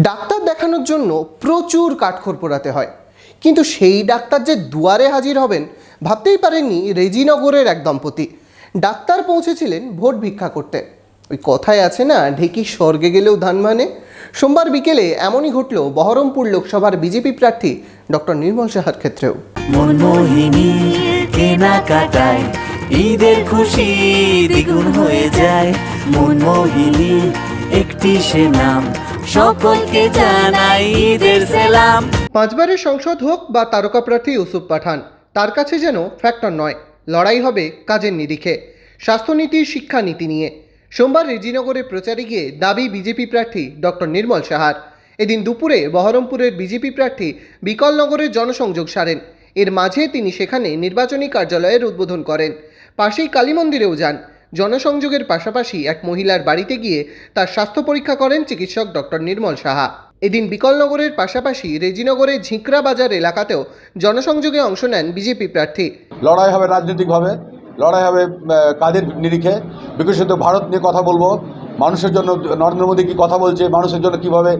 Doctor দেখানোর জন্য প্রচুর কাঠখড় পোড়াতে হয়। কিন্তু সেই ডাক্তার যে দুয়ারে হাজির হবেন, ভাবতেই পারেননি রেজিনগরের এক দম্পতি। ডাক্তার পৌঁছেছিলেন ভোট ভিক্ষা করতে। ওই কথায় আছে না, ঢেকি স্বর্গে গেলেও ধান মানে সোমবার বিকেলে এমনই ঘটল বহরমপুর লোকসভার বিজেপি প্রার্থী ডক্টর নির্মল সাহার ক্ষেত্রেও। ঈদের খুশি দ্বিগুণ হয়ে যায়। মনমোহিনী একটি সে নাম। সকলকে জানাই ঈদের সেলাম। পাঁচবারের সংসদ হোক বা তারকা প্রার্থী ইউসুফ পাঠান, তার কাছে যেন ফ্যাক্টর নয়, লড়াই হবে কাজের নিরিখে। স্বাস্থ্যনীতি, শিক্ষানীতি নিয়ে। সোমবার রেজিনগরে প্রচারে গিয়ে দাবি বিজেপি প্রার্থী ডক্টর নির্মল সাহার। এদিন দুপুরে বহরমপুরের বিজেপি প্রার্থী বিকলনগরের জনসংযোগ সারেন। এর মাঝে তিনি সেখানে নির্বাচনী কার্যালয়ের উদ্বোধন করেন। পাশেই কালী মন্দিরেও যান। জনসংযোগের পাশাপাশি এক মহিলার বাড়িতে গিয়ে তার স্বাস্থ্য পরীক্ষা করেন চিকিৎসক ডক্টর নির্মল সাহা। এদিন বিকলনগরের পাশাপাশি রেজিনগরের ঝিঁকড়া বাজার এলাকাতেও জনসংযোগে অংশ নেন বিজেপি প্রার্থী। লড়াই হবে রাজনৈতিকভাবে, লড়াই হবে কাদের নিরিখে? বিকশিত ভারত নিয়ে কথা বলব। মানুষের জন্য নরেন্দ্র মোদী কী কথা বলছে, মানুষের জন্য কীভাবে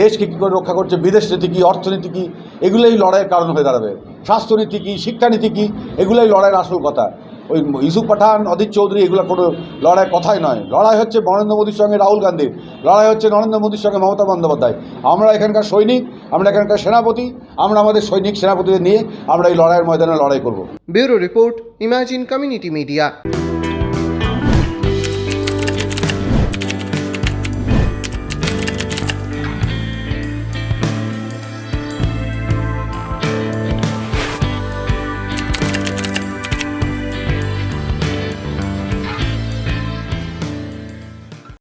দেশকে কী করে রক্ষা করছে, বিদেশ নীতি কী, অর্থনীতি কী, এগুলোই লড়াইয়ের কারণ হয়ে দাঁড়াবে। স্বাস্থ্যনীতি কী, শিক্ষানীতি কী, এগুলোই লড়াইয়ের আসল কথা। ওই ইউসুফ পাঠান, অধীর চৌধুরী, এগুলো কোনো লড়াই কথাই নয়। লড়াই হচ্ছে নরেন্দ্র মোদীর সঙ্গে রাহুল গান্ধীর। লড়াই হচ্ছে নরেন্দ্র মোদীর সঙ্গে মমতা বন্দ্যোপাধ্যায় আমরা এখানকার সৈনিক, আমরা এখানকার সেনাপতি, আমরা আমাদের সৈনিক সেনাপতিদের নিয়ে আমরা এই লড়াইয়ের ময়দানে লড়াই করব। Bureau report, imagine community media.